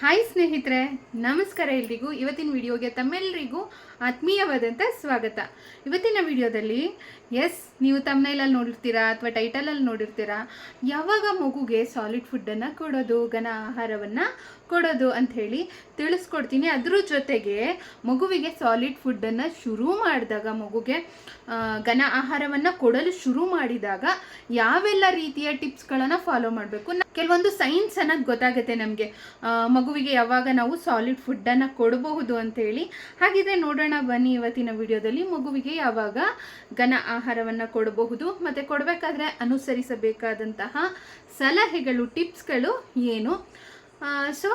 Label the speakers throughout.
Speaker 1: Hi ಸ್ನೇಹಿತರೆ, ನಮಸ್ಕಾರ ಎಲ್ರಿಗೂ. ಇವತ್ತಿನ ವಿಡಿಯೋಗೆ ತಮ್ಮೆಲ್ಲರಿಗೂ ಆತ್ಮೀಯವಾದಂಥ ಸ್ವಾಗತ. ಇವತ್ತಿನ ವಿಡಿಯೋದಲ್ಲಿ ಎಸ್ ನೀವು ತಮ್ಮನೇಲಲ್ಲಿ ನೋಡಿರ್ತೀರಾ ಅಥವಾ ಟೈಟಲಲ್ಲಿ ನೋಡಿರ್ತೀರಾ? ಯಾವಾಗ ಮಗುಗೆ ಸಾಲಿಡ್ ಫುಡ್ಡನ್ನು ಕೊಡೋದು, ಘನ ಆಹಾರವನ್ನು ಕೊಡೋದು ಅಂತ ಹೇಳಿ ತಿಳಿಸ್ಕೊಡ್ತೀನಿ. ಅದ್ರ ಜೊತೆಗೆ ಮಗುವಿಗೆ ಸಾಲಿಡ್ ಫುಡ್ಡನ್ನು ಶುರು ಮಾಡಿದಾಗ, ಮಗುಗೆ ಘನ ಆಹಾರವನ್ನು ಕೊಡಲು ಶುರು ಮಾಡಿದಾಗ ಯಾವೆಲ್ಲ ರೀತಿಯ ಟಿಪ್ಸ್ಗಳನ್ನು ಫಾಲೋ ಮಾಡಬೇಕು? ಕೆಲವೊಂದು ಸೈನ್ಸ್ ಅನ್ನೋದು ಗೊತ್ತಾಗುತ್ತೆ ನಮಗೆ. ಮಗುವಿಗೆ ಯಾವಾಗ ನಾವು ಸಾಲಿಡ್ ಫುಡ್ಡನ್ನು ಕೊಡಬಹುದು ಅಂತೇಳಿ ಹಾಗಿದ್ರೆ ನೋಡೋಣ, ಬನ್ನಿ ಇವತ್ತಿನ ವಿಡಿಯೋದಲ್ಲಿ ಮಗುವಿಗೆ ಯಾವಾಗ ಘನ ಆಹಾರವನ್ನು ಕೊಡಬಹುದು. ಮತ್ತು ಕೊಡಬೇಕಾದ್ರೆ ಅನುಸರಿಸಬೇಕಾದಂತಹ ಸಲಹೆಗಳು, ಟಿಪ್ಸ್ಗಳು ಏನು? ಸೊ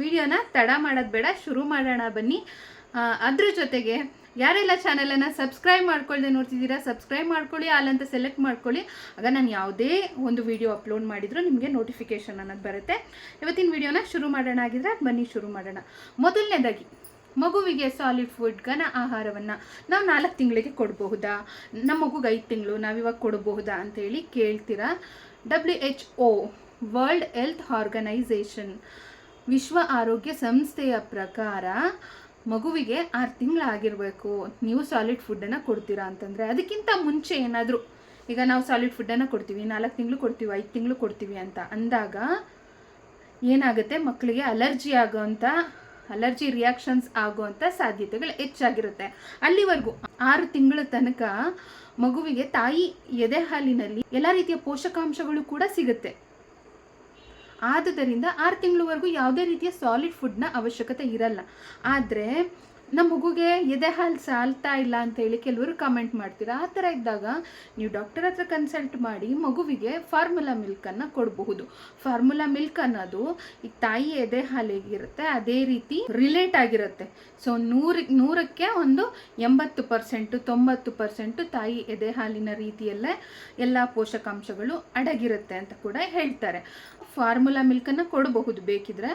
Speaker 1: ವಿಡಿಯೋನ ತಡ ಮಾಡೋದು ಬೇಡ, ಶುರು ಮಾಡೋಣ ಬನ್ನಿ. ಅದ್ರ ಜೊತೆಗೆ ಯಾರೆಲ್ಲ ಚಾನಲನ್ನು ಸಬ್ಸ್ಕ್ರೈಬ್ ಮಾಡ್ಕೊಳ್ಳದೆ ನೋಡ್ತಿದ್ದೀರಾ ಸಬ್ಸ್ಕ್ರೈಬ್ ಮಾಡ್ಕೊಳ್ಳಿ ಅಲ್ಲಂತ ಸೆಲೆಕ್ಟ್ ಮಾಡ್ಕೊಳ್ಳಿ. ಆಗ ನಾನು ಯಾವುದೇ ಒಂದು ವಿಡಿಯೋ ಅಪ್ಲೋಡ್ ಮಾಡಿದರೂ ನಿಮಗೆ ನೋಟಿಫಿಕೇಶನ್ ಅನ್ನೋದು ಬರುತ್ತೆ. ಇವತ್ತಿನ ವಿಡಿಯೋನ ಶುರು ಮಾಡೋಣ ಆಗಿದ್ರೆ ಬನ್ನಿ, ಶುರು ಮಾಡೋಣ. ಮೊದಲನೇದಾಗಿ, ಮಗುವಿಗೆ ಸಾಲಿಡ್ ಫುಡ್ ಘನ ಆಹಾರವನ್ನು ನಾವು ನಾಲ್ಕು ತಿಂಗಳಿಗೆ ಕೊಡಬಹುದಾ? ನಮ್ಮ ಮಗುಗೆ ಐದು ತಿಂಗಳು ನಾವಿವಾಗ ಕೊಡಬಹುದಾ ಅಂತೇಳಿ ಕೇಳ್ತೀರಾ? W H O world health organisation ವಿಶ್ವ ಆರೋಗ್ಯ ಸಂಸ್ಥೆಯ ಪ್ರಕಾರ ಮಗುವಿಗೆ ಆರು ತಿಂಗಳಾಗಿರಬೇಕು. ನೀವು ಸಾಲಿಡ್ ಫುಡ್ಡನ್ನು ಕೊಡ್ತೀರಾ ಅಂತಂದರೆ ಅದಕ್ಕಿಂತ ಮುಂಚೆ ಏನಾದರೂ, ಈಗ ನಾವು ಸಾಲಿಡ್ ಫುಡ್ಡನ್ನು ಕೊಡ್ತೀವಿ, ನಾಲ್ಕು ತಿಂಗಳು ಕೊಡ್ತೀವಿ, ಐದು ತಿಂಗಳು ಕೊಡ್ತೀವಿ ಅಂತ ಅಂದಾಗ ಏನಾಗುತ್ತೆ? ಮಕ್ಕಳಿಗೆ ಅಲರ್ಜಿ ಆಗೋವಂಥ ಅಲರ್ಜಿ ರಿಯಾಕ್ಷನ್ಸ್ ಆಗುವಂಥ ಸಾಧ್ಯತೆಗಳು ಹೆಚ್ಚಾಗಿರುತ್ತೆ. ಅಲ್ಲಿವರೆಗೂ ಆರು ತಿಂಗಳ ತನಕ ಮಗುವಿಗೆ ತಾಯಿ ಎದೆ ಹಾಲಿನಲ್ಲಿ ಎಲ್ಲ ರೀತಿಯ ಪೋಷಕಾಂಶಗಳು ಕೂಡ ಸಿಗುತ್ತೆ. ಆದುದರಿಂದ ಆರು ತಿಂಗಳವರೆಗೂ ಯಾವುದೇ ರೀತಿಯ ಸಾಲಿಡ್ ಫುಡ್ನ ಅವಶ್ಯಕತೆ ಇರಲ್ಲ. ಆದರೆ ನಮ್ಮ ಮಗುಗೆ ಎದೆ ಹಾಲು ಸಾಲ್ತಾ ಇಲ್ಲ ಅಂತೇಳಿ ಕೆಲವರು ಕಮೆಂಟ್ ಮಾಡ್ತೀರಾ? ಆ ಥರ ಇದ್ದಾಗ ನೀವು ಡಾಕ್ಟರ್ ಹತ್ರ ಕನ್ಸಲ್ಟ್ ಮಾಡಿ ಮಗುವಿಗೆ ಫಾರ್ಮುಲಾ ಮಿಲ್ಕನ್ನು ಕೊಡಬಹುದು. ಫಾರ್ಮುಲಾ ಮಿಲ್ಕ್ ಅನ್ನೋದು ಈ ತಾಯಿ ಎದೆ ಹಾಲು ಹೇಗಿರುತ್ತೆ ಅದೇ ರೀತಿ ರಿಲೇಟ್ ಆಗಿರುತ್ತೆ. ಸೊ ನೂರಕ್ಕೆ ನೂರಕ್ಕೆ ಒಂದು ಎಂಬತ್ತು ಪರ್ಸೆಂಟು ತೊಂಬತ್ತು ಪರ್ಸೆಂಟು ತಾಯಿ ಎದೆ ಹಾಲಿನ ರೀತಿಯಲ್ಲೇ ಎಲ್ಲ ಪೋಷಕಾಂಶಗಳು ಅಡಗಿರುತ್ತೆ ಅಂತ ಕೂಡ ಹೇಳ್ತಾರೆ. ಫಾರ್ಮುಲಾ ಮಿಲ್ಕನ್ನು ಕೊಡಬಹುದು ಬೇಕಿದ್ರೆ,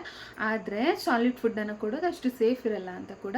Speaker 1: ಆದರೆ ಸಾಲಿಡ್ ಫುಡ್ಡನ್ನು ಕೊಡೋದು ಅಷ್ಟು ಸೇಫ್ ಇರಲ್ಲ ಅಂತ ಕೂಡ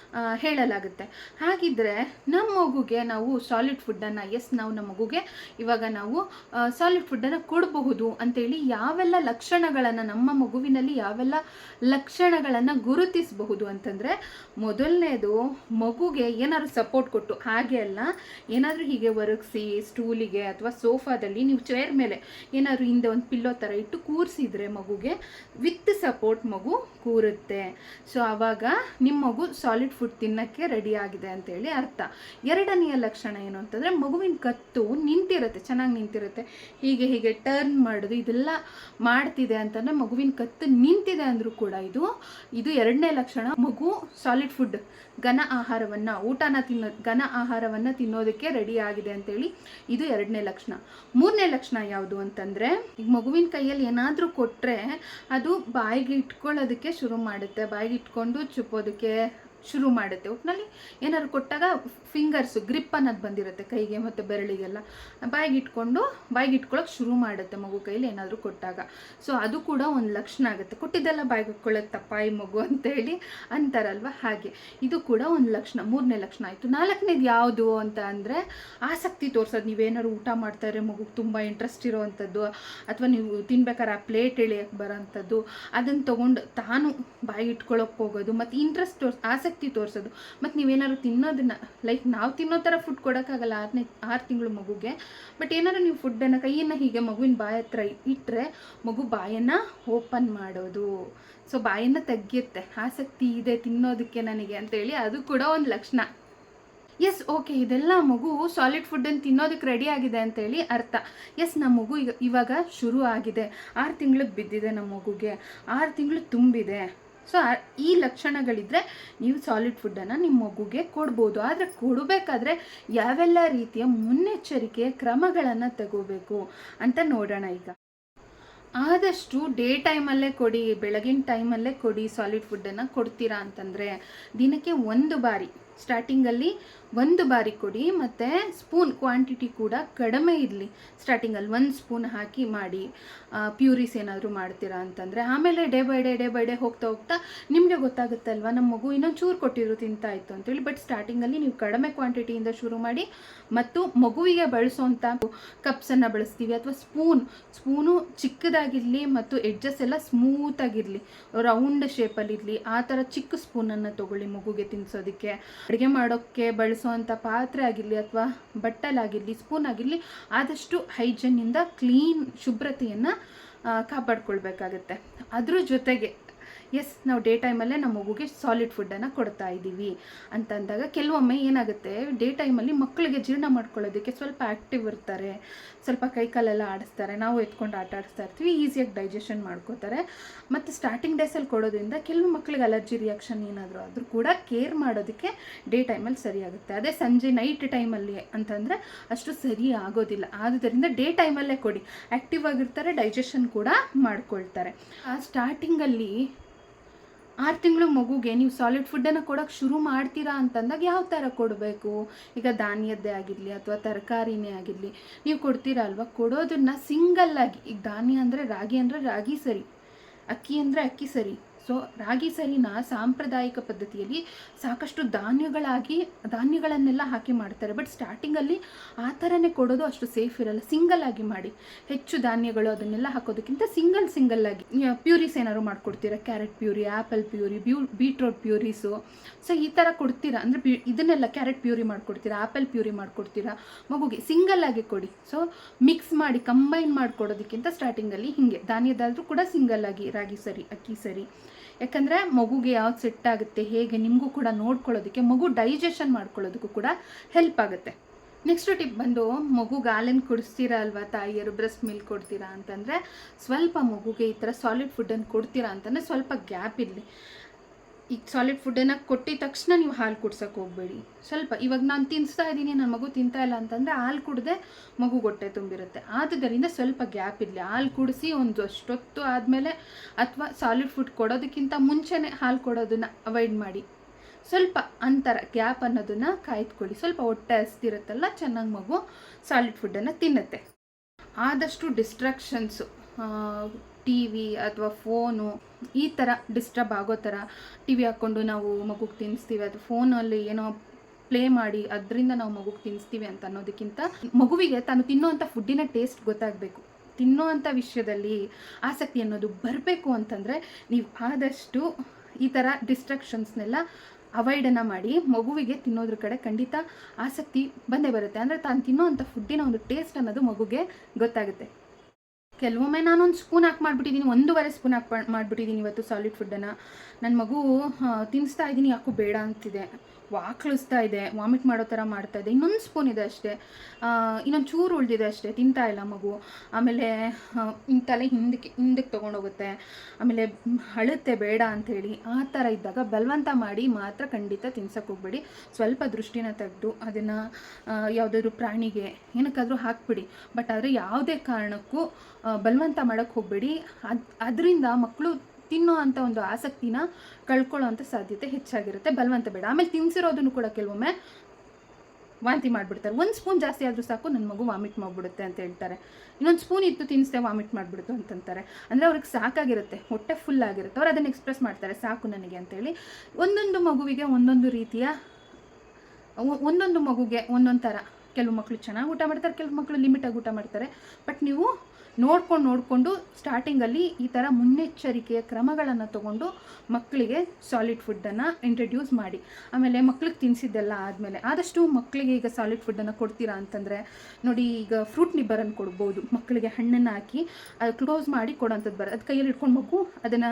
Speaker 1: ಹೇಳಲಾಗುತ್ತೆ. ಹಾಗಿದ್ರೆ ನಮ್ಮ ಮಗುಗೆ ನಾವು ಸಾಲಿಡ್ ಫುಡ್ಡನ್ನು ಎಸ್ ನಾವು ನಮ್ಮ ಮಗುಗೆ ಇವಾಗ ನಾವು ಸಾಲಿಡ್ ಫುಡ್ಡನ್ನು ಕೊಡಬಹುದು ಅಂತೇಳಿ ಯಾವೆಲ್ಲ ಲಕ್ಷಣಗಳನ್ನು ನಮ್ಮ ಮಗುವಿನಲ್ಲಿ ಯಾವೆಲ್ಲ ಲಕ್ಷಣಗಳನ್ನು ಗುರುತಿಸಬಹುದು ಅಂತಂದರೆ, ಮೊದಲನೇದು ಮಗುಗೆ ಏನಾದರೂ ಸಪೋರ್ಟ್ ಕೊಟ್ಟು, ಹಾಗೆ ಅಲ್ಲ, ಏನಾದರೂ ಹೀಗೆ ಒರಗಿಸಿ ಸ್ಟೂಲಿಗೆ ಅಥವಾ ಸೋಫಾದಲ್ಲಿ ನೀವು ಚೇರ್ ಮೇಲೆ ಏನಾದರೂ ಹಿಂದೆ ಒಂದು ಪಿಲ್ಲೋ ಥರ ಇಟ್ಟು ಕೂರಿಸಿದ್ರೆ ಮಗುಗೆ ವಿತ್ ಸಪೋರ್ಟ್ ಮಗು ಕೂರುತ್ತೆ. ಸೊ ಆವಾಗ ನಿಮ್ಮ ಮಗು ಸಾಲಿಡ್ ಫುಡ್ ತಿನ್ನಕ್ಕೆ ರೆಡಿ ಆಗಿದೆ ಅಂತೇಳಿ ಅರ್ಥ. ಎರಡನೆಯ ಲಕ್ಷಣ ಏನು ಅಂತಂದರೆ ಮಗುವಿನ ಕತ್ತು ನಿಂತಿರುತ್ತೆ, ಚೆನ್ನಾಗಿ ನಿಂತಿರುತ್ತೆ. ಹೀಗೆ ಹೀಗೆ ಟರ್ನ್ ಮಾಡೋದು, ಇದೆಲ್ಲ ಮಾಡ್ತಿದೆ ಅಂತಂದರೆ ಮಗುವಿನ ಕತ್ತು ನಿಂತಿದೆ ಅಂದರೂ ಕೂಡ ಇದು ಇದು ಎರಡನೇ ಲಕ್ಷಣ. ಮಗು ಸಾಲಿಡ್ ಫುಡ್ ಘನ ಆಹಾರವನ್ನು, ಊಟನ ತಿನ್ನೋ, ಘನ ಆಹಾರವನ್ನು ತಿನ್ನೋದಕ್ಕೆ ರೆಡಿ ಆಗಿದೆ ಅಂತೇಳಿ ಇದು ಎರಡನೇ ಲಕ್ಷಣ. ಮೂರನೇ ಲಕ್ಷಣ ಯಾವುದು ಅಂತಂದರೆ, ಈಗ ಮಗುವಿನ ಕೈಯಲ್ಲಿ ಏನಾದರೂ ಕೊಟ್ಟರೆ ಅದು ಬಾಯಿಗೆ ಇಟ್ಕೊಳ್ಳೋದಕ್ಕೆ ಶುರು ಮಾಡುತ್ತೆ. ಬಾಯಿಗೆ ಇಟ್ಕೊಂಡು ಚುಪ್ಪೋದಕ್ಕೆ ಶುರು ಮಾಡುತ್ತೆ. ಒಟ್ಟಿನಲ್ಲಿ ಏನಾದ್ರು ಕೊಟ್ಟಾಗ ಫಿಂಗರ್ಸು ಗ್ರಿಪ್ ಅನ್ನೋದು ಬಂದಿರುತ್ತೆ ಕೈಗೆ ಮತ್ತು ಬೆರಳಿಗೆಲ್ಲ. ಬಾಯಿಗೆ ಇಟ್ಕೊಂಡು ಬಾಯಿಗೆ ಇಟ್ಕೊಳ್ಳೋಕೆ ಶುರು ಮಾಡುತ್ತೆ ಮಗು ಕೈಲಿ ಏನಾದರೂ ಕೊಟ್ಟಾಗ. ಸೊ ಅದು ಕೂಡ ಒಂದು ಲಕ್ಷಣ ಆಗುತ್ತೆ. ಕೊಟ್ಟಿದ್ದೆಲ್ಲ ಬಾಯಿಗೆ ಇಟ್ಕೊಳ್ಳೋದು ತಪ್ಪಾಯಿ ಮಗು ಅಂತೇಳಿ ಅಂತಾರಲ್ವ? ಹಾಗೆ. ಇದು ಕೂಡ ಒಂದು ಲಕ್ಷಣ, ಮೂರನೇ ಲಕ್ಷಣ ಆಯಿತು. ನಾಲ್ಕನೇದು ಯಾವುದು ಅಂತ ಅಂದರೆ ಆಸಕ್ತಿ ತೋರಿಸೋದು. ನೀವೇನಾದ್ರು ಊಟ ಮಾಡ್ತಾರೆ ಮಗುಗೆ ತುಂಬ ಇಂಟ್ರೆಸ್ಟ್ ಇರೋವಂಥದ್ದು, ಅಥವಾ ನೀವು ತಿನ್ಬೇಕಾದ್ರೆ ಆ ಪ್ಲೇಟ್ ಎಳೆಯಕ್ಕೆ ಬರೋಂಥದ್ದು ಅದನ್ನು ತೊಗೊಂಡು ತಾನು ಬಾಯಿಗೆ ಇಟ್ಕೊಳ್ಳೋಕೆ ಹೋಗೋದು, ಮತ್ತು ಇಂಟ್ರೆಸ್ಟ್ ತೋರ್ಸ್ ಆಸಕ್ತಿ ತೋರಿಸೋದು. ಮತ್ತು ನೀವೇನಾದ್ರು ತಿನ್ನೋದನ್ನ ಲೈಕ್ ನಾವು ತಿನ್ನೋ ಥರ ಫುಡ್ ಕೊಡೋಕ್ಕಾಗಲ್ಲ ಆರನೇ, ಆರು ತಿಂಗಳು ಮಗುಗೆ. ಬಟ್ ಏನಾದ್ರು ನೀವು ಫುಡ್ಡನ್ನು ಕೈಯನ್ನು ಹೀಗೆ ಮಗುವಿನ ಬಾಯ ಹತ್ರ ಇಟ್ಟರೆ ಮಗು ಬಾಯನ್ನು ಓಪನ್ ಮಾಡೋದು. ಸೊ ಬಾಯನ್ನ ತೆಗಿಯುತ್ತೆ. ಆಸಕ್ತಿ ಇದೆ ತಿನ್ನೋದಕ್ಕೆ ನನಗೆ ಅಂತೇಳಿ ಅದು ಕೂಡ ಒಂದು ಲಕ್ಷಣ. ಎಸ್ ಓಕೆ ಇದೆಲ್ಲ ಮಗು ಸಾಲಿಡ್ ಫುಡ್ಡನ್ನು ತಿನ್ನೋದಕ್ಕೆ ರೆಡಿ ಆಗಿದೆ ಅಂತೇಳಿ ಅರ್ಥ. ಎಸ್ ನಮ್ಮ ಮಗು ಈಗ ಇವಾಗ ಶುರು ಆಗಿದೆ. ಆರು ತಿಂಗಳಿಗೆ ಬಿದ್ದಿದೆ ನಮ್ಮ ಮಗುಗೆ. ಆರು ತಿಂಗಳು ತುಂಬಿದೆ. ಸೊ ಈ ಲಕ್ಷಣಗಳಿದ್ರೆ ನೀವು ಸಾಲಿಡ್ ಫುಡ್ಡನ್ನು ನಿಮ್ಮ ಮಗುಗೆ ಕೊಡ್ಬೋದು. ಆದರೆ ಕೊಡಬೇಕಾದ್ರೆ ಯಾವೆಲ್ಲ ರೀತಿಯ ಮುನ್ನೆಚ್ಚರಿಕೆ ಕ್ರಮಗಳನ್ನು ತಗೋಬೇಕು ಅಂತ ನೋಡೋಣ ಈಗ. ಆದಷ್ಟು ಡೇ ಟೈಮಲ್ಲೇ ಕೊಡಿ, ಬೆಳಗಿನ ಟೈಮಲ್ಲೇ ಕೊಡಿ ಸಾಲಿಡ್ ಫುಡ್ಡನ್ನು ಕೊಡ್ತೀರಾ ಅಂತಂದರೆ ದಿನಕ್ಕೆ ಒಂದು ಬಾರಿ ಸ್ಟಾರ್ಟಿಂಗಲ್ಲಿ ಒಂದು ಬಾರಿ ಕೊಡಿ, ಮತ್ತು ಸ್ಪೂನ್ ಕ್ವಾಂಟಿಟಿ ಕೂಡ ಕಡಿಮೆ ಇರಲಿ. ಸ್ಟಾರ್ಟಿಂಗಲ್ಲಿ ಒಂದು ಸ್ಪೂನ್ ಹಾಕಿ ಮಾಡಿ. ಪ್ಯೂರಿಸ್ ಏನಾದರೂ ಮಾಡ್ತೀರಾ ಅಂತಂದರೆ, ಆಮೇಲೆ day by day day by day ಹೋಗ್ತಾ ಹೋಗ್ತಾ ನಿಮಗೆ ಗೊತ್ತಾಗುತ್ತಲ್ವ ನಮ್ಮ ಮಗು ಇನ್ನೊಂದು ಚೂರು ಕೊಟ್ಟಿರು ತಿಂತಾಯಿತ್ತು ಅಂತೇಳಿ ಬಟ್ ಸ್ಟಾರ್ಟಿಂಗಲ್ಲಿ ನೀವು ಕಡಿಮೆ ಕ್ವಾಂಟಿಟಿಯಿಂದ ಶುರು ಮಾಡಿ, ಮತ್ತು ಮಗುವಿಗೆ ಬಳಸುವಂಥ ಕಪ್ಸನ್ನು ಬಳಸ್ತೀವಿ, ಅಥವಾ ಸ್ಪೂನ್ ಸ್ಪೂನು ಚಿಕ್ಕದಾಗಿರಲಿ ಮತ್ತು ಎಡ್ಜಸ್ ಎಲ್ಲ ಸ್ಮೂತಾಗಿರಲಿ ರೌಂಡ್ ಶೇಪಲ್ಲಿರಲಿ ಆ ಥರ ಚಿಕ್ಕ ಸ್ಪೂನನ್ನು ತೊಗೊಳ್ಳಿ ಮಗುಗೆ ತಿನ್ನಿಸೋದಕ್ಕೆ ಅಡುಗೆ ಮಾಡೋಕ್ಕೆ ಬಳಸುವಂಥ ಪಾತ್ರೆ ಆಗಿರಲಿ ಅಥವಾ ಬಟ್ಟಲಾಗಿರಲಿ ಸ್ಪೂನ್ ಆಗಿರಲಿ, ಆದಷ್ಟು ಹೈಜನ್ನಿಂದ ಕ್ಲೀನ್ ಶುಭ್ರತೆಯನ್ನು ಕಾಪಾಡ್ಕೊಳ್ಬೇಕಾಗತ್ತೆ. ಅದ್ರ ಜೊತೆಗೆ ಎಸ್ ನಾವು ಡೇ ಟೈಮಲ್ಲೇ ನಮ್ಮ ಮಗುಗೆ ಸಾಲಿಡ್ ಫುಡ್ಡನ್ನು ಕೊಡ್ತಾ ಇದ್ದೀವಿ. ಅಂತಂದಾಗ ಕೆಲವೊಮ್ಮೆ ಏನಾಗುತ್ತೆ ಡೇ ಟೈಮಲ್ಲಿ ಮಕ್ಕಳಿಗೆ ಜೀರ್ಣ ಮಾಡ್ಕೊಳ್ಳೋದಕ್ಕೆ ಸ್ವಲ್ಪ ಆ್ಯಕ್ಟಿವ್ ಇರ್ತಾರೆ. ಸ್ವಲ್ಪ ಕೈ ಕಾಲೆಲ್ಲ ಆಡಿಸ್ತಾರೆ, ನಾವು ಎತ್ಕೊಂಡು ಆಟ ಆಡಿಸ್ತಾ ಇರ್ತೀವಿ ಈಸಿಯಾಗಿ ಡೈಜೆಷನ್ ಮಾಡ್ಕೋತಾರೆ. ಮತ್ತು ಸ್ಟಾರ್ಟಿಂಗ್ ಡೇಸಲ್ಲಿ ಕೊಡೋದ್ರಿಂದ ಕೆಲವು ಮಕ್ಕಳಿಗೆ ಅಲರ್ಜಿ ರಿಯಾಕ್ಷನ್ ಏನಾದರೂ ಆದರೂ ಕೂಡ ಕೇರ್ ಮಾಡೋದಕ್ಕೆ ಡೇ ಟೈಮಲ್ಲಿ ಸರಿಯಾಗುತ್ತೆ. ಅದೇ ಸಂಜೆ ನೈಟ್ ಟೈಮಲ್ಲಿ ಅಂತಂದರೆ ಅಷ್ಟು ಸರಿ ಆಗೋದಿಲ್ಲ. ಆದುದರಿಂದ ಡೇ ಟೈಮಲ್ಲೇ ಕೊಡಿ. ಆ್ಯಕ್ಟಿವ್ ಆಗಿರ್ತಾರೆ ಡೈಜೆಷನ್ ಕೂಡ ಮಾಡ್ಕೊಳ್ತಾರೆ. ಆ ಸ್ಟಾರ್ಟಿಂಗಲ್ಲಿ ಆರು ತಿಂಗಳು ಮಗುಗೆ ನೀವು ಸಾಲಿಡ್ ಫುಡ್ಡನ್ನು ಕೊಡೋಕ್ಕೆ ಶುರು ಮಾಡ್ತೀರಾ ಅಂತಂದಾಗ ಯಾವ ಥರ ಕೊಡಬೇಕು? ಈಗ ಧಾನ್ಯದ್ದೇ ಆಗಿರಲಿ ಅಥವಾ ತರಕಾರಿನೇ ಆಗಿರಲಿ, ನೀವು ಕೊಡ್ತೀರಾ ಅಲ್ವಾ? ಕೊಡೋದನ್ನ ಸಿಂಗಲ್ಲಾಗಿ ಈಗ ಧಾನ್ಯ ಅಂದರೆ ರಾಗಿ ಅಂದರೆ ರಾಗಿ ಸರಿ, ಅಕ್ಕಿ ಅಂದರೆ ಅಕ್ಕಿ ಸರಿ ಸೊ ರಾಗಿ ಸರಿನ ಸಾಂಪ್ರದಾಯಿಕ ಪದ್ಧತಿಯಲ್ಲಿ ಸಾಕಷ್ಟು ಧಾನ್ಯಗಳಾಗಿ, ಧಾನ್ಯಗಳನ್ನೆಲ್ಲ ಹಾಕಿ ಮಾಡ್ತಾರೆ. ಬಟ್ ಸ್ಟಾರ್ಟಿಂಗಲ್ಲಿ ಆ ಥರನೇ ಕೊಡೋದು ಅಷ್ಟು ಸೇಫ್ ಇರಲ್ಲ. ಸಿಂಗಲ್ ಆಗಿ ಮಾಡಿ. ಹೆಚ್ಚು ಧಾನ್ಯಗಳು ಅದನ್ನೆಲ್ಲ ಹಾಕೋದಕ್ಕಿಂತ ಸಿಂಗಲ್ ಸಿಂಗಲ್ ಆಗಿ. ಪ್ಯೂರಿಸ್ ಏನಾದ್ರು ಮಾಡಿಕೊಡ್ತೀರಾ? ಕ್ಯಾರೆಟ್ ಪ್ಯೂರಿ ಆ್ಯಪಲ್ ಪ್ಯೂರಿ ಬ್ಯೂ ಬೀಟ್ರೋಟ್ ಪ್ಯೂರೀಸು ಸೊ ಈ ಥರ ಕೊಡ್ತೀರಾ? ಅಂದರೆ ಬಿ ಇದನ್ನೆಲ್ಲ ಕ್ಯಾರೆಟ್ ಪ್ಯೂರಿ ಮಾಡಿಕೊಡ್ತೀರಾ? ಆ್ಯಪಲ್ ಪ್ಯೂರಿ ಮಾಡಿಕೊಡ್ತೀರಾ? ಮಗುಗೆ ಸಿಂಗಲ್ ಆಗಿ ಕೊಡಿ. ಸೊ ಮಿಕ್ಸ್ ಮಾಡಿ ಕಂಬೈನ್ ಮಾಡಿಕೊಡೋದಕ್ಕಿಂತ ಸ್ಟಾರ್ಟಿಂಗಲ್ಲಿ ಹೀಗೆ. ಧಾನ್ಯದಾದರೂ ಕೂಡ ಸಿಂಗಲ್ ಆಗಿ ರಾಗಿ ಸರಿ, ಅಕ್ಕಿ ಸರಿ. ಯಾಕಂದರೆ ಮಗುಗೆ ಯಾವ್ದು ಸೆಟ್ ಆಗುತ್ತೆ, ಹೇಗೆ ನಿಮಗೂ ಕೂಡ ನೋಡ್ಕೊಳ್ಳೋದಕ್ಕೆ, ಮಗು ಡೈಜೆಷನ್ ಮಾಡ್ಕೊಳ್ಳೋದಕ್ಕೂ ಕೂಡ ಹೆಲ್ಪ್ ಆಗುತ್ತೆ. ನೆಕ್ಸ್ಟ್ ಟಿಪ್ ಬಂದು, ಮಗು ಹಾಲನ್ನು ಕುಡಿಸ್ತೀರಾ ಅಲ್ವಾ ತಾಯಿಯರು ಬ್ರೆಸ್ಟ್ ಮಿಲ್ಕ್ ಕೊಡ್ತೀರಾ ಅಂತಂದರೆ, ಸ್ವಲ್ಪ ಮಗುಗೆ ಈ ಥರ ಸಾಲಿಡ್ ಫುಡ್ಡನ್ನು ಕೊಡ್ತೀರಾ ಅಂತಂದರೆ ಸ್ವಲ್ಪ ಗ್ಯಾಪ್ ಇರಲಿ. ಈಗ ಸಾಲಿಡ್ ಫುಡ್ಡನ್ನು ಕೊಟ್ಟಿದ ತಕ್ಷಣ ನೀವು ಹಾಲು ಕುಡ್ಸೋಕೆ ಹೋಗಬೇಡಿ. ಸ್ವಲ್ಪ ಇವಾಗ ನಾನು ತಿನ್ನಿಸ್ತಾ ಇದ್ದೀನಿ ನನ್ನ ಮಗು ತಿಂತಾ ಇಲ್ಲ ಅಂತಂದರೆ ಹಾಲು ಕುಡ್ದೆ ಮಗು ಹೊಟ್ಟೆ ತುಂಬಿರುತ್ತೆ. ಆದುದರಿಂದ ಸ್ವಲ್ಪ ಗ್ಯಾಪ್ ಇರಲಿ. ಹಾಲು ಕುಡಿಸಿ ಒಂದು ಅಷ್ಟೊತ್ತು ಆದಮೇಲೆ ಅಥವಾ ಸಾಲಿಡ್ ಫುಡ್ ಕೊಡೋದಕ್ಕಿಂತ ಮುಂಚೆನೇ ಹಾಲು ಕೊಡೋದನ್ನು ಅವಾಯ್ಡ್ ಮಾಡಿ. ಸ್ವಲ್ಪ ಅಂತರ ಗ್ಯಾಪ್ ಅನ್ನೋದನ್ನು ಕಾಯ್ದುಕೊಳ್ಳಿ. ಸ್ವಲ್ಪ ಹೊಟ್ಟೆ ಹಸ್ತಿರುತ್ತಲ್ಲ ಚೆನ್ನಾಗಿ ಮಗು ಸಾಲಿಡ್ ಫುಡ್ಡನ್ನು ತಿನ್ನುತ್ತೆ. ಆದಷ್ಟು ಡಿಸ್ಟ್ರಾಕ್ಷನ್ಸು ಟಿ ವಿ ಅಥವಾ ಫೋನು ಈ ಥರ ಡಿಸ್ಟರ್ಬ್ ಆಗೋ ಥರ ಟಿ ವಿ ಹಾಕ್ಕೊಂಡು ನಾವು ಮಗುಗೆ ತಿನ್ನಿಸ್ತೀವಿ. ಅಥವಾ ಫೋನಲ್ಲಿ ಏನೋ ಪ್ಲೇ ಮಾಡಿ ಅದರಿಂದ ನಾವು ಮಗುಗೆ ತಿನ್ನಿಸ್ತೀವಿ ಅಂತ ಅನ್ನೋದಕ್ಕಿಂತ ಮಗುವಿಗೆ ತಾನು ತಿನ್ನೋವಂಥ ಫುಡ್ಡಿನ ಟೇಸ್ಟ್ ಗೊತ್ತಾಗಬೇಕು. ತಿನ್ನೋವಂಥ ವಿಷಯದಲ್ಲಿ ಆಸಕ್ತಿ ಅನ್ನೋದು ಬರಬೇಕು ಅಂತಂದರೆ ನೀವು ಆದಷ್ಟು ಈ ಥರ ಡಿಸ್ಟ್ರಕ್ಷನ್ಸ್ನೆಲ್ಲ ಅವಾಯ್ಡನ್ನು ಮಾಡಿ ಮಗುವಿಗೆ ತಿನ್ನೋದ್ರ ಕಡೆ ಖಂಡಿತ ಆಸಕ್ತಿ ಬಂದೇ ಬರುತ್ತೆ. ಅಂದರೆ ತಾನು ತಿನ್ನೋವಂಥ ಫುಡ್ಡಿನ ಒಂದು ಟೇಸ್ಟ್ ಅನ್ನೋದು ಮಗುಗೆ ಗೊತ್ತಾಗುತ್ತೆ. ಕೆಲವೊಮ್ಮೆ ನಾನೊಂದು ಸ್ಪೂನ್ ಹಾಕಿ ಮಾಡಿಬಿಟ್ಟಿದ್ದೀನಿ ಒಂದೂವರೆ ಸ್ಪೂನ್ ಹಾಕಿ ಮಾಡಿಬಿಟ್ಟಿದ್ದೀನಿ ಇವತ್ತು ಸಾಲಿಡ್ ಫುಡ್ಡನ್ನು ನನ್ನ ಮಗು ತಿನ್ನಿಸ್ತಾ ಇದ್ದೀನಿ ಯಾಕೂ ಬೇಡ ಅಂತಿದೆ. ವಾಕ್ಳಿಸ್ತಾ ಇದೆ, ವಾಮಿಟ್ ಮಾಡೋ ಥರ ಮಾಡ್ತಾ ಇದೆ, ಇನ್ನೊಂದು ಸ್ಪೂನ್ ಇದೆ ಅಷ್ಟೇ. ಇನ್ನೊಂದು ಚೂರು ಉಳಿದಿದೆ ಅಷ್ಟೇ, ತಿಂತಾ ಇಲ್ಲ ಮಗು. ಆಮೇಲೆ ತಲೆ ಹಿಂದಕ್ಕೆ ಹಿಂದಕ್ಕೆ ತೊಗೊಂಡೋಗುತ್ತೆ. ಆಮೇಲೆ ಅಳುತ್ತೆ ಬೇಡ ಅಂಥೇಳಿ, ಆ ಥರ ಇದ್ದಾಗ ಬಲವಂತ ಮಾಡಿ ಮಾತ್ರ ಖಂಡಿತ ತಿನ್ಸಕ್ಕೆ ಹೋಗ್ಬೇಡಿ. ಸ್ವಲ್ಪ ದೃಷ್ಟಿನ ತೆಗೆದು ಅದನ್ನು ಯಾವುದಾದ್ರೂ ಪ್ರಾಣಿಗೆ ಏನಕ್ಕಾದರೂ ಹಾಕ್ಬಿಡಿ. ಬಟ್ ಆದರೆ ಯಾವುದೇ ಕಾರಣಕ್ಕೂ ಬಲವಂತ ಮಾಡೋಕ್ಕೆ ಹೋಗಬೇಡಿ. ಅದು, ಅದರಿಂದ ಮಕ್ಕಳು ತಿನ್ನೋ ಅಂಥ ಒಂದು ಆಸಕ್ತಿನ ಕಳ್ಕೊಳ್ಳೋ ಅಂಥ ಸಾಧ್ಯತೆ ಹೆಚ್ಚಾಗಿರುತ್ತೆ. ಬಲವಂತ ಬೇಡ. ಆಮೇಲೆ ತಿನ್ಸಿರೋದನ್ನು ಕೂಡ ಕೆಲವೊಮ್ಮೆ ವಾಂತಿ ಮಾಡಿಬಿಡ್ತಾರೆ. ಒಂದು ಸ್ಪೂನ್ ಜಾಸ್ತಿ ಆದರೂ ಸಾಕು ನನ್ನ ಮಗು ವಾಮಿಟ್ ಮಾಡಿಬಿಡುತ್ತೆ ಅಂತ ಹೇಳ್ತಾರೆ. ಇನ್ನೊಂದು ಸ್ಪೂನ್ ಇತ್ತು ತಿನ್ನಿಸ್ದೆ ವಾಮಿಟ್ ಮಾಡಿಬಿಡ್ತು ಅಂತಂತಾರೆ. ಅಂದರೆ ಅವ್ರಿಗೆ ಸಾಕಾಗಿರುತ್ತೆ. ಹೊಟ್ಟೆ ಫುಲ್ ಆಗಿರುತ್ತೆ. ಅವ್ರು ಅದನ್ನು ಎಕ್ಸ್ಪ್ರೆಸ್ ಮಾಡ್ತಾರೆ. ಸಾಕು ನನಗೆ ಅಂತೇಳಿ ಒಂದೊಂದು ಮಗುವಿಗೆ ಒಂದೊಂದು ರೀತಿಯ ಒಂದೊಂದು ಮಗುಗೆ ಒಂದೊಂದು ಥರ ಕೆಲವು ಮಕ್ಕಳು ಚೆನ್ನಾಗಿ ಊಟ ಮಾಡ್ತಾರೆ, ಕೆಲವು ಮಕ್ಕಳು ಲಿಮಿಟಾಗಿ ಊಟ ಮಾಡ್ತಾರೆ. ಬಟ್ ನೀವು ನೋಡ್ಕೊಂಡು ನೋಡಿಕೊಂಡು ಸ್ಟಾರ್ಟಿಂಗಲ್ಲಿ ಈ ಥರ ಮುನ್ನೆಚ್ಚರಿಕೆಯ ಕ್ರಮಗಳನ್ನು ತಗೊಂಡು ಮಕ್ಕಳಿಗೆ ಸಾಲಿಡ್ ಫುಡ್ಡನ್ನು ಇಂಟ್ರಡ್ಯೂಸ್ ಮಾಡಿ. ಆಮೇಲೆ ಮಕ್ಳಿಗೆ ತಿನ್ನಿಸಿದ್ದೆಲ್ಲ ಆದಮೇಲೆ ಆದಷ್ಟು ಮಕ್ಕಳಿಗೆ ಈಗ ಸಾಲಿಡ್ ಫುಡ್ಡನ್ನು ಕೊಡ್ತೀರಾ ಅಂತಂದರೆ ನೋಡಿ ಈಗ ಫ್ರೂಟ್ ನಿಬ್ಬರನ್ನು ಕೊಡ್ಬೋದು. ಮಕ್ಕಳಿಗೆ ಹಣ್ಣನ್ನು ಹಾಕಿ ಅದು ಕ್ಲೋಸ್ ಮಾಡಿ ಕೊಡೋಂಥದ್ದು ಬರ, ಅದು ಕೈಯಲ್ಲಿ ಇಟ್ಕೊಂಡು ಮಗು ಅದನ್ನು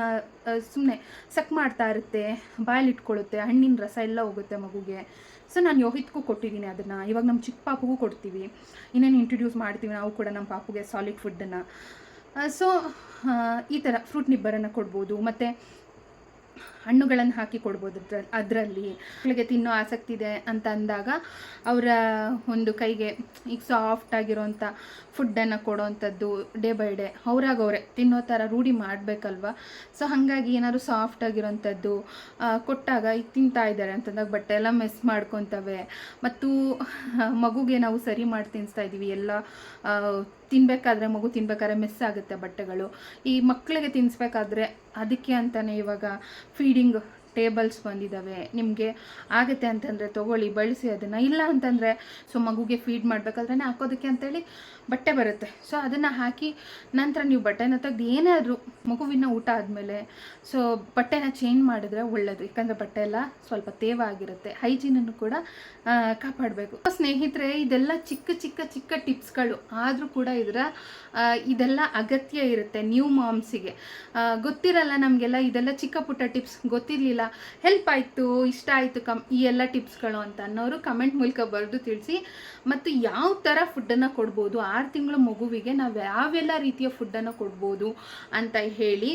Speaker 1: ಸುಮ್ಮನೆ ಸಕ್ ಮಾಡ್ತಾ ಇರುತ್ತೆ ಬಾಯಲ್ಲಿ ಇಟ್ಕೊಳ್ಳುತ್ತೆ ಹಣ್ಣಿನ ರಸ ಎಲ್ಲ ಹೋಗುತ್ತೆ ಮಗುಗೆ. ಸೊ ನಾನು ಯೋಹಿತ್ಗೂ ಕೊಟ್ಟಿದ್ದೀನಿ ಅದನ್ನು. ಇವಾಗ ನಮ್ಮ ಚಿಕ್ಕ ಪಾಪಗೂ ಕೊಡ್ತೀವಿ. ಇನ್ನೇನು ಇಂಟ್ರೊಡ್ಯೂಸ್ ಮಾಡ್ತೀವಿ ನಾವು ಕೂಡ ನಮ್ಮ ಪಾಪುಗೆ ಸಾಲಿಡ್ ಫುಡ್ಡನ್ನು ಸೊ ಈ ಥರ ಫ್ರೂಟ್ ನಿಬ್ಬರನ್ನು ಕೊಡ್ಬೋದು. ಮತ್ತು ಹಣ್ಣುಗಳನ್ನು ಹಾಕಿ ಕೊಡ್ಬೋದು ಅದರಲ್ಲಿ. ಮಕ್ಕಳಿಗೆ ತಿನ್ನೋ ಆಸಕ್ತಿ ಇದೆ ಅಂತ ಅಂದಾಗ ಅವರ ಒಂದು ಕೈಗೆ ಈಗ ಸಾಫ್ಟ್ ಆಗಿರೋಂಥ ಫುಡ್ಡನ್ನು ಕೊಡೋವಂಥದ್ದು ಡೇ ಬೈ ಡೇ ಅವ್ರಾಗ ಅವರೇ ತಿನ್ನೋ ಥರ ರೂಢಿ ಮಾಡಬೇಕಲ್ವ? ಸೊ ಹಾಗಾಗಿ ಏನಾದ್ರು ಸಾಫ್ಟ್ ಆಗಿರೋಂಥದ್ದು ಕೊಟ್ಟಾಗ ಈಗ ತಿಂತಾ ಇದ್ದಾರೆ ಅಂತಂದಾಗ ಬಟ್ಟೆ ಎಲ್ಲ ಮೆಸ್ ಮಾಡ್ಕೊತವೆ. ಮತ್ತು ಮಗುಗೆ ನಾವು ಸರಿ ಮಾಡಿ ತಿನ್ನಿಸ್ತಾ ಇದ್ದೀವಿ. ಎಲ್ಲ ತಿನ್ಬೇಕಾದ್ರೆ ಮಗು ತಿನ್ಬೇಕಾದ್ರೆ ಮೆಸ್ ಆಗುತ್ತೆ ಬಟ್ಟೆಗಳು. ಈ ಮಕ್ಕಳಿಗೆ ತಿನ್ನಿಸ್ಬೇಕಾದ್ರೆ ಅದಕ್ಕೆ ಅಂತಲೇ ಇವಾಗ ಫೀಡಿಂಗ್ ರೀಡಿಂಗ್ ಟೇಬಲ್ಸ್ ಬಂದಿದ್ದಾವೆ ನಿಮಗೆ ಆಗುತ್ತೆ ಅಂತಂದರೆ ತೊಗೊಳ್ಳಿ, ಬಳಸಿ ಅದನ್ನು. ಇಲ್ಲ ಅಂತಂದರೆ ಸೊ ಮಗುಗೆ ಫೀಡ್ ಮಾಡಬೇಕಾದ್ರೆ ಹಾಕೋದಕ್ಕೆ ಅಂತೇಳಿ ಬಟ್ಟೆ ಬರುತ್ತೆ. ಸೊ ಅದನ್ನು ಹಾಕಿ ನಂತರ ನೀವು ಬಟ್ಟೆನ ತೆಗೆದು ಏನಾದರೂ ಮಗುವಿನ ಊಟ ಆದಮೇಲೆ ಸೊ ಬಟ್ಟೆನ ಚೇಂಜ್ ಮಾಡಿದ್ರೆ ಒಳ್ಳೆಯದು ಯಾಕಂದರೆ ಬಟ್ಟೆ ಎಲ್ಲ ಸ್ವಲ್ಪ ತೇವ ಆಗಿರುತ್ತೆ. ಹೈಜೀನನ್ನು ಕೂಡ ಕಾಪಾಡಬೇಕು. ಸ್ನೇಹಿತರೆ, ಇದೆಲ್ಲ ಚಿಕ್ಕ ಚಿಕ್ಕ ಚಿಕ್ಕ ಟಿಪ್ಸ್ಗಳು. ಆದರೂ ಕೂಡ ಇದರ ಇದೆಲ್ಲ ಅಗತ್ಯ ಇರುತ್ತೆ ನ್ಯೂ ಮಾಮ್ಸಿಗೆ ಗೊತ್ತಿರಲ್ಲ ನಮಗೆಲ್ಲ ಇದೆಲ್ಲ ಚಿಕ್ಕ ಪುಟ್ಟ ಟಿಪ್ಸ್ ಗೊತ್ತಿರಲಿಲ್ಲ. ಹೆಲ್ಪ್ ಆಯಿತು, ಇಷ್ಟ ಆಯಿತು ಕಮ್, ಈ ಎಲ್ಲ ಟಿಪ್ಸ್ಗಳು ಅಂತ ಅನ್ನೋರು ಕಮೆಂಟ್ ಮೂಲಕ ಬರೆದು ತಿಳಿಸಿ. ಮತ್ತು ಯಾವ ಥರ ಫುಡ್ಡನ್ನು ಕೊಡ್ಬೋದು, ಆರು ತಿಂಗಳ ಮಗುವಿಗೆ ನಾವು ಯಾವೆಲ್ಲ ರೀತಿಯ ಫುಡ್ಡನ್ನು ಕೊಡ್ಬೋದು ಅಂತ ಹೇಳಿ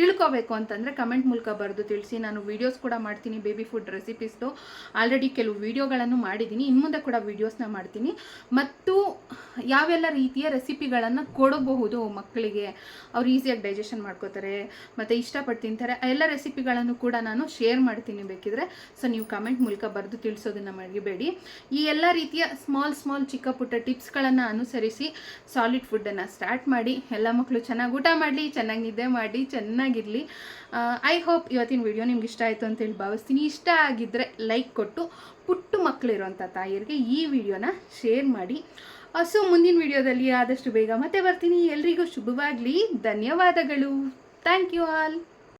Speaker 1: ತಿಳ್ಕೊಬೇಕು ಅಂತಂದರೆ ಕಮೆಂಟ್ ಮೂಲಕ ಬರೆದು ತಿಳಿಸಿ. ನಾನು ವೀಡಿಯೋಸ್ ಕೂಡ ಮಾಡ್ತೀನಿ ಬೇಬಿ ಫುಡ್ ರೆಸಿಪೀಸ್ದು ಆಲ್ರೆಡಿ ಕೆಲವು ವೀಡಿಯೋಗಳನ್ನು ಮಾಡಿದ್ದೀನಿ. ಇನ್ನು ಮುಂದೆ ಕೂಡ ವೀಡಿಯೋಸ್ನ ಮಾಡ್ತೀನಿ. ಮತ್ತು ಯಾವೆಲ್ಲ ರೀತಿಯ ರೆಸಿಪಿಗಳನ್ನು ಕೊಡಬಹುದು ಮಕ್ಕಳಿಗೆ? ಅವ್ರು ಈಸಿಯಾಗಿ ಡೈಜೆಷನ್ ಮಾಡ್ಕೋತಾರೆ, ಮತ್ತು ಇಷ್ಟಪಟ್ಟು ತಿಂತಾರೆ. ಎಲ್ಲ ರೆಸಿಪಿಗಳನ್ನು ಕೂಡ ನಾನು ಶೇರ್ ಮಾಡ್ತೀನಿ ಬೇಕಿದ್ರೆ. ಸೊ ನೀವು ಕಮೆಂಟ್ ಮೂಲಕ ಬರೆದು ತಿಳಿಸೋದನ್ನು ಮರಿಬೇಡಿ. ಈ ಎಲ್ಲ ರೀತಿಯ ಸ್ಮಾಲ್ ಸ್ಮಾಲ್ ಚಿಕ್ಕ ಪುಟ್ಟ ಟಿಪ್ಸ್ಗಳನ್ನು ಅನುಸರಿಸಿ ಸಾಲಿಡ್ ಫುಡ್ಡನ್ನು ಸ್ಟಾರ್ಟ್ ಮಾಡಿ. ಎಲ್ಲ ಮಕ್ಕಳು ಚೆನ್ನಾಗಿ ಊಟ ಮಾಡಲಿ, ಚೆನ್ನಾಗಿ ನಿದ್ದೆ ಮಾಡಿ ಚೆನ್ನಾಗಿರಲಿ. ಐ ಹೋಪ್ ಇವತ್ತಿನ ವಿಡಿಯೋ ನಿಮ್ಗೆ ಇಷ್ಟ ಆಯಿತು ಅಂತೇಳಿ ಭಾವಿಸ್ತೀನಿ. ಇಷ್ಟ ಆಗಿದ್ದರೆ ಲೈಕ್ ಕೊಟ್ಟು ಪುಟ್ಟು ಮಕ್ಕಳಿರುವಂಥ ತಾಯಿಯರಿಗೆ ಈ ವಿಡಿಯೋನ ಶೇರ್ ಮಾಡಿ. ಸೊ ಮುಂದಿನ ವಿಡಿಯೋದಲ್ಲಿ ಆದಷ್ಟು ಬೇಗ ಮತ್ತೆ ಬರ್ತೀನಿ. ಎಲ್ರಿಗೂ ಶುಭವಾಗಲಿ. ಧನ್ಯವಾದಗಳು. Thank you all